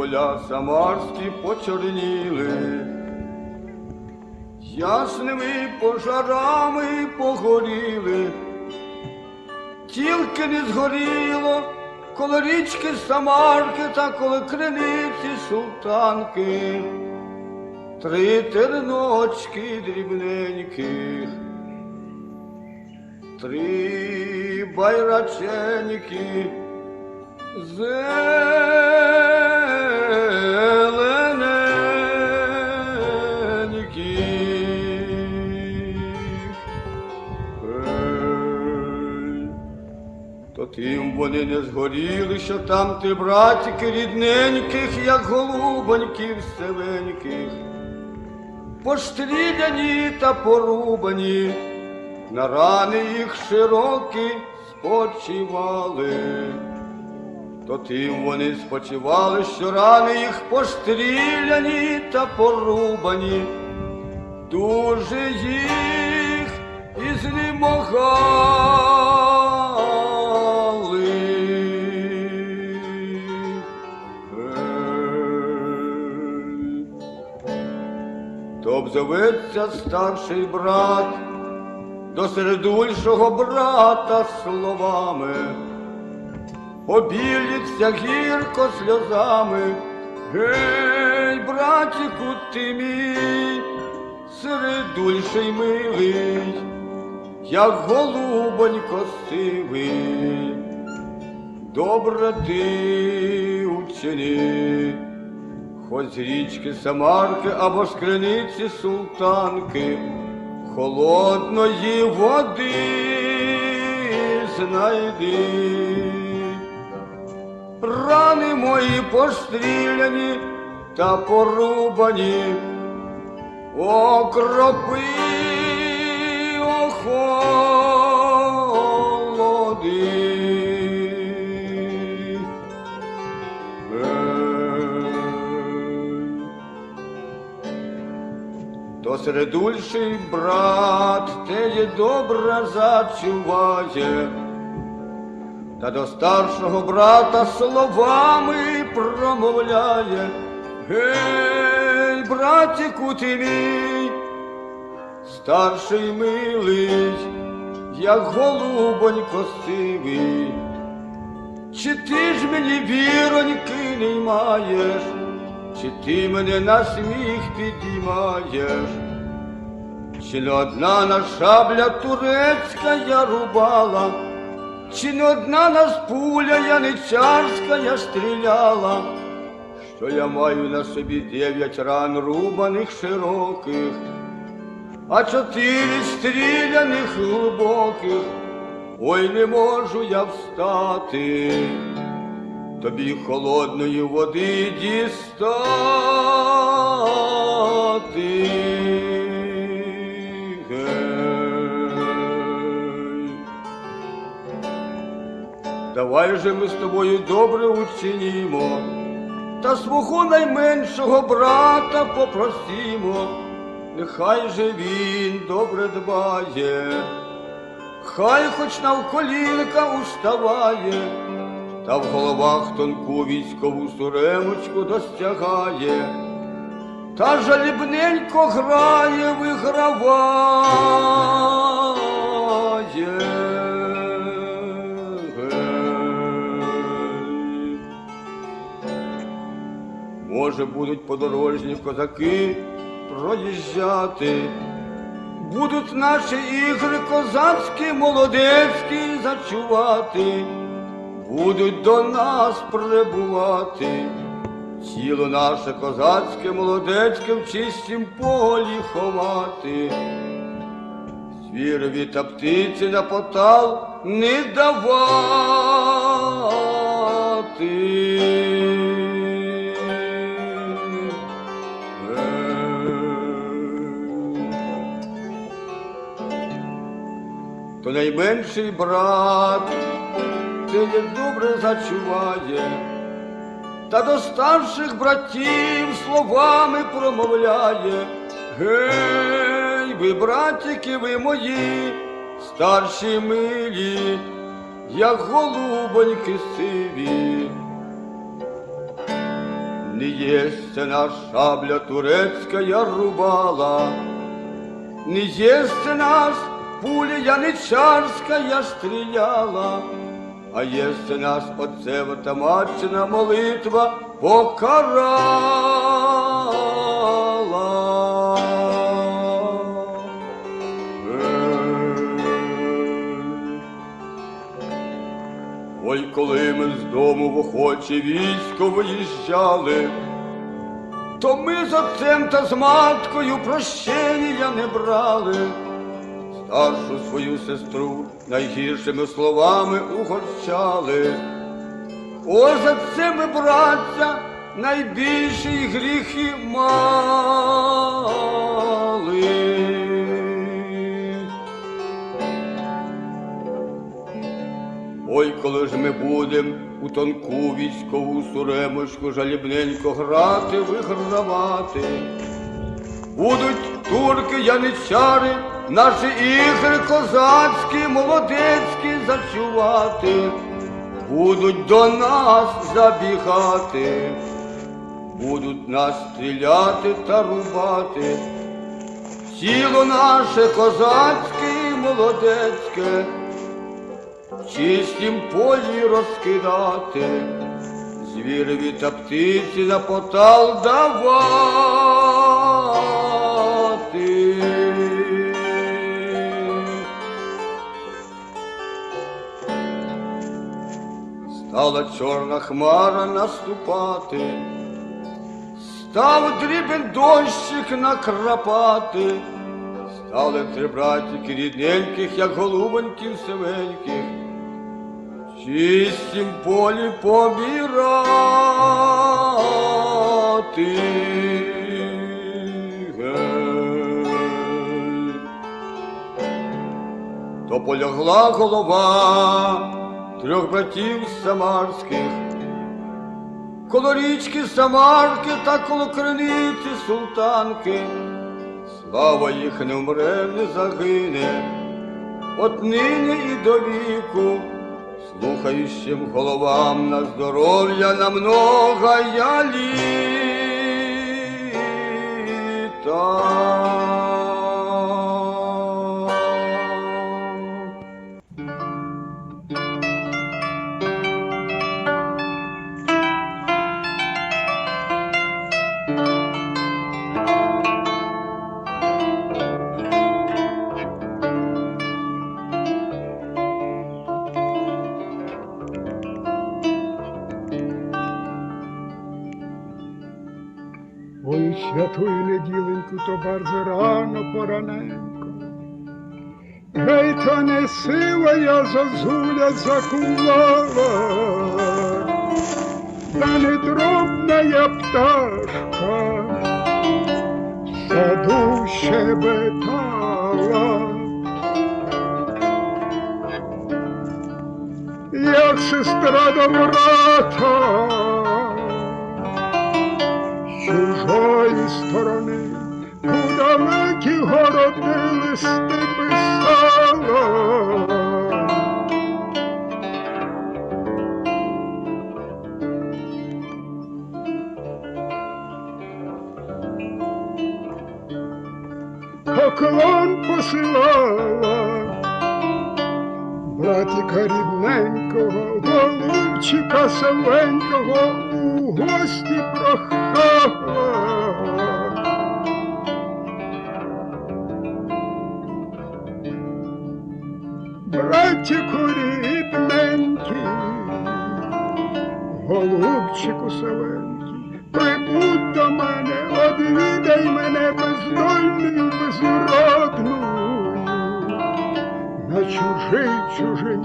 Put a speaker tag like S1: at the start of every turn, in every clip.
S1: поля самарські почорніли, ясними пожарами погоріли, тільки не згоріло коло річки Самарки та коло криниці султанки, три терночки дрібненьких, три байраченьки. Зелененьких. Вони не згоріли, що там ти братики рідненьких, як голубоньків севеньких, постріляні та порубані, на рани їх широкі спочивали. То тим вони спочивали, що рани їх постріляні та порубані, дуже їх і знемогали. То обзоветься старший брат до середульшого брата словами. Побіліться гірко сльозами. Гей, братіку, ти мій, середульший милий, як голубонько сивий, добре ти учини, хоч з річки Самарки або з криниці султанки, холодної води знайди. Рани мої постріляні та порубані, окропи охолоди. То середульший брат теє добре зачуває, та до старшого брата словами промовляє. Гей, братіку ти мій, старший милий, як голубонько сивий. Чи ти ж мені віроньки не маєш, чи ти мене на сміх підіймаєш? Чи не одна на шабля турецька я рубала, чи не одна нас пуля яничарська я стріляла, що я маю на собі дев'ять ран рубаних широких, а чотири стріляних глибоких, ой не можу я встати, тобі холодної води дістати. Давай же ми з тобою добре учинімо, та свого найменшого брата попросімо, нехай же він добре дбає, хай хоч навколінка уставає, та в головах тонку військову суремочку достягає, та жалібненько грає, виграває. Може, будуть подорожні козаки проїжджати, будуть наші ігри козацькі, молодецькі зачувати, будуть до нас прибувати. Тіло наше козацьке, молодецьке в чистім полі ховати. Звірові та птиці на потал не давати. То найменший брат, ти добре зачуває, та до старших братів словами промовляє. Гей, ви, братики, ви мої, старші милі, як голубоньки сиві. Не єсть наш шабля турецька я рубала, не єсть нас пуля яничарська стріляла, а єсть нас отцева матчина молитва покарала. Ой, коли ми з дому в охоче військо виїжджали, то ми з отцем та з маткою прощення не брали. Старшу свою сестру найгіршими словами угорчали. О, за це ми, браття, найбільші гріхи мали. Ой, коли ж ми будем у тонку військову суремочку жалібненько грати, вигравати. Будуть турки, яничари, наші ігри козацькі, молодецькі зачувати, будуть до нас забігати, будуть нас стріляти та рубати. Тіло наше козацьке молодецьке, в чистім полі розкидати, звірові та птиці на потал давати. Стала чорна хмара наступати, став дрібен дощик накрапати, стали три братіки рідненьких, як голубоньків сивеньких, в чистім полі помірати. Гей. То полягла голова трьох братів самарських, коло річки Самарки та коло криниці султанки. Слава їх не вмре, не загине, от нині і до віку, слухаючим головам на здоров'я на много я літа.
S2: Святую неділеньку, то bardzo рано пораненько. Гей, то не сила я зозуля закувала, та не дробна я пташка, в саду щебетала. Як сестра до брата, чужої сторони у далекі городи листи писала. Поклон посилала братіка рідненького, голубчика селенького у гості прохала. Безуродну на чужий чужині,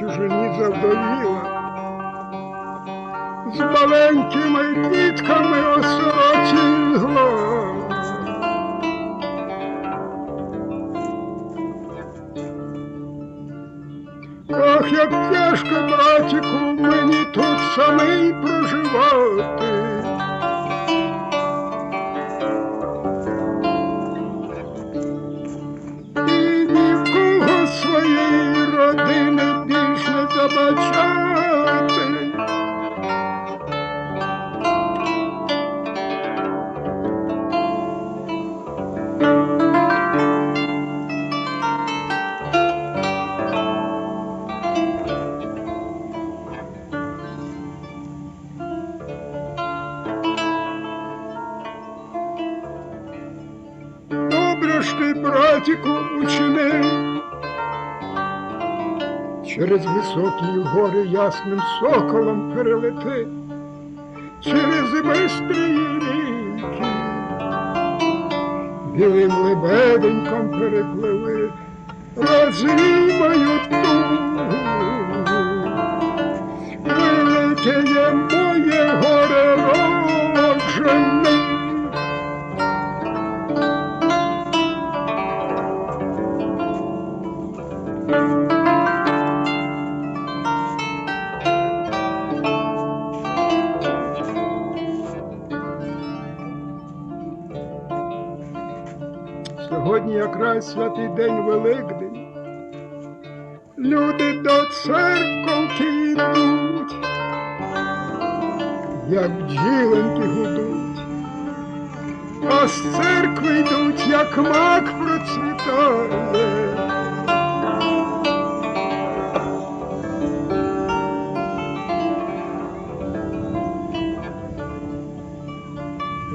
S2: чужині завдовіла з маленькими дітками осиротіло. Ох, як тяжко, братіку, мені тут самий проживати. much. Через високі гори ясним соколом перелети, через бистрі ріки, білим лебеденьком перепливи, розвіваю тугу. Велике є моє горе роджене, Святий день Великдень. Люди до церковки йдуть, як бджіленьки гудуть, а з церкви йдуть, як мак процвітає.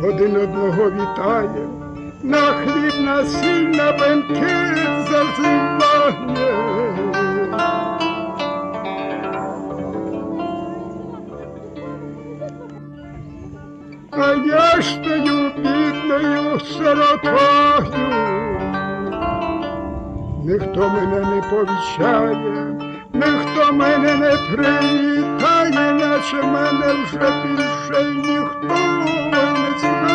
S2: Один одного вітає, на хліб на сіль, на бенкет зазиває. А я ж стою бідною сиротою, ніхто мене не повічає, ніхто мене не привітає, наче мене вже більше ніхто не знає.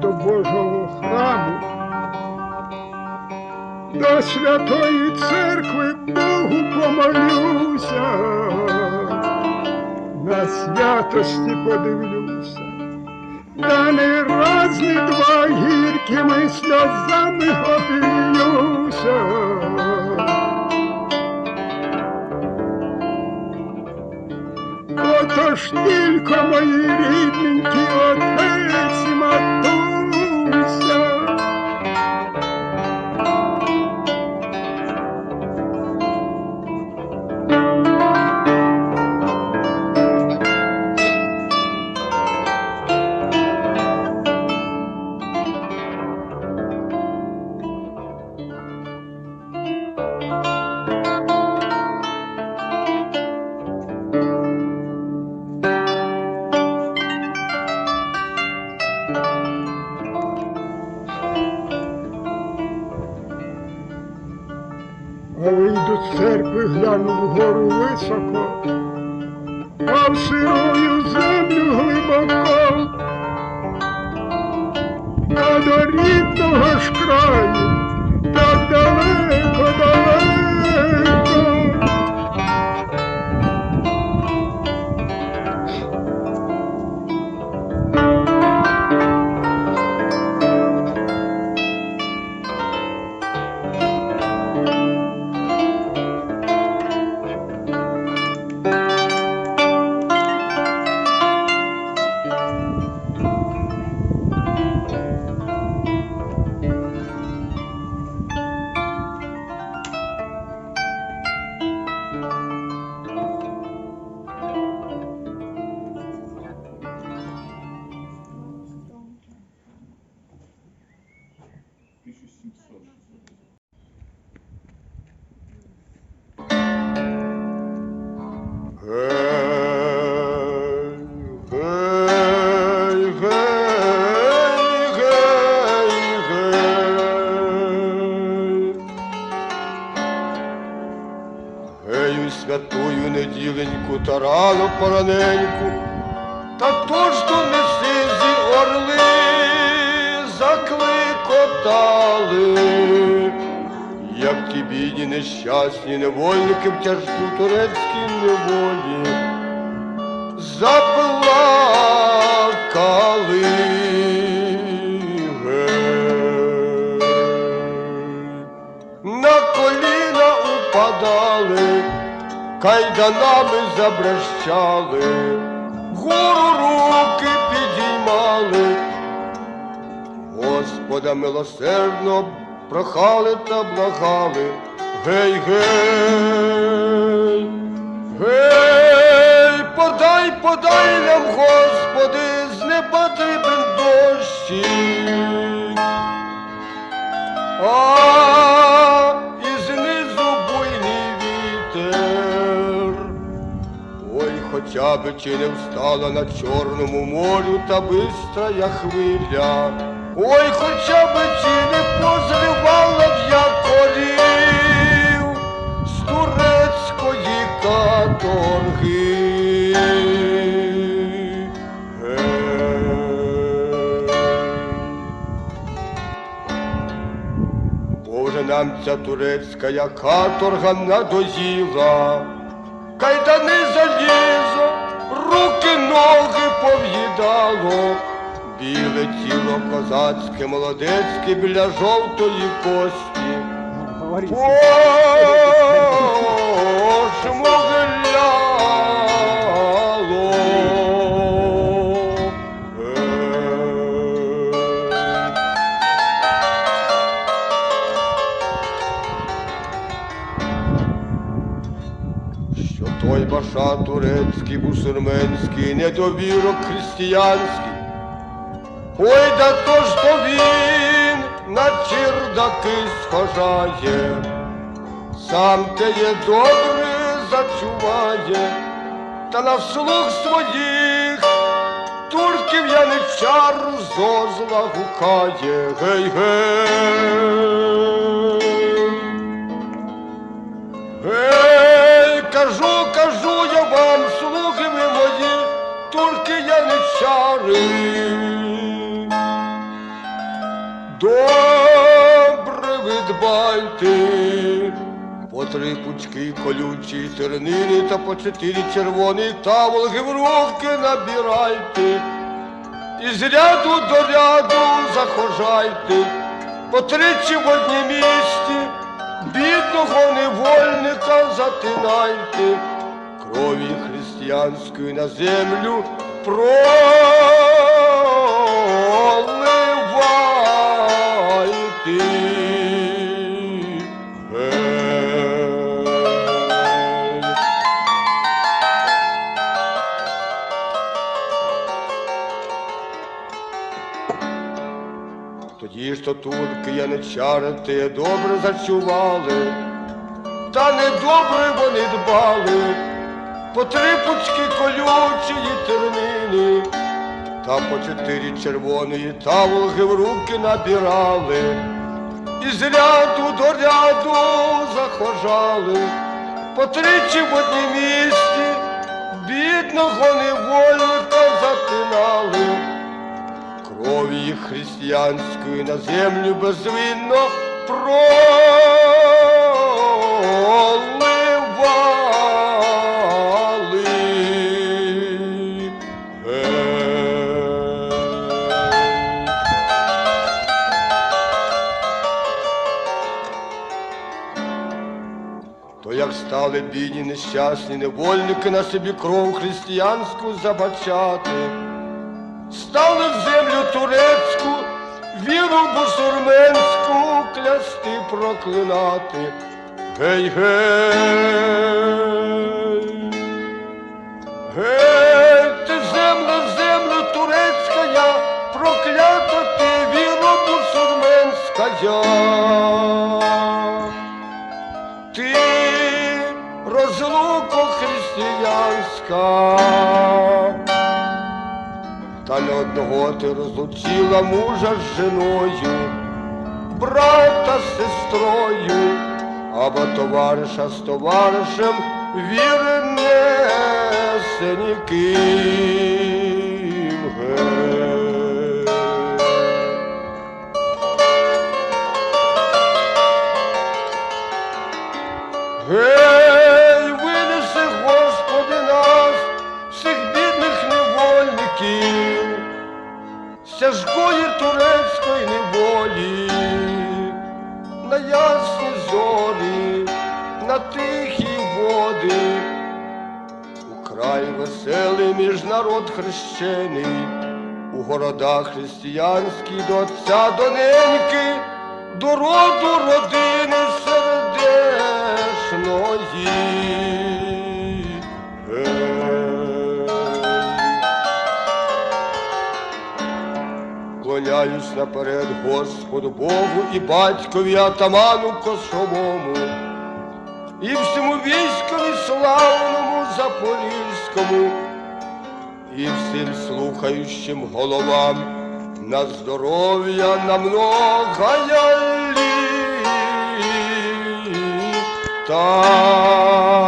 S2: До Божого храму, до святої церкви Богу помолюся, на святості подивлюся, та не раз, не два гіркими сльозами обілюся. Отож тільки мої рідненькі отець і. гляну вгору високо,
S1: Та рано пораненьку, та то ж то сизі орли закликотали, як ті бідні нещасні невольники в тяжкій турецькій неволі заплакали. гей. Кайданами забрещали, вгору руки підіймали, Господа милосердно прохали та благали, гей, гей, гей, подай, подай нам, Господи, з неба потрібен дощик. Хоча не встала на Чорному морю та бистрая хвиля. Ой, хоча би чи не позривала б з турецької каторги. Гей. Боже, нам ця турецька каторга надоїла, кайдани залізо, руки, ноги пов'їдало, біле тіло козацьке, молодецьке біля жовтої кості. Турецький, бусурменський, недовірок християнський. Ой, да то ж то він на чердаки схожає, сам те є добре зачуває, та на слух своїх турків яничар зо зла гукає, гей, гей. Гей, кажу, кажу я вам, турки яничари. Добре ви дбайте, по три пучки колючі тернини та по чотири червоні таволги в руки набирайте. І з ряду до ряду захожайте, по тричі в одній місті, бідного невольника затинайте, крові християнської на землю проливайте. Гей. Тоді ж то турки яничари добре зачували, та недобре вони дбали, по три пучки колючої тернини, та по чотири червоної таволги в руки набирали, і з ряду до ряду захожали, по тричі в одній місті, бідного невольника затинали крові християнської на землю безвинно проливали. Стали бідні нещасні невольники на собі кров християнську забачати, стали в землю турецьку, віру бусурменську клясти проклинати. Гей, гей, гей, ти земля, земля турецька, я, проклята ти віра бусурменська. Ти християнська. Та не одного ти розлучила мужа з жіною, брата з сестрою, або товариша з товаришем віри не все городах християнські до отця доненьки, до роду родини сердешної. Гей. Клоняюсь наперед Господу Богу і батькові атаману косовому, і всьому військові славному запорізькому, і всім слухаючим головам на здоров'я на многая літа.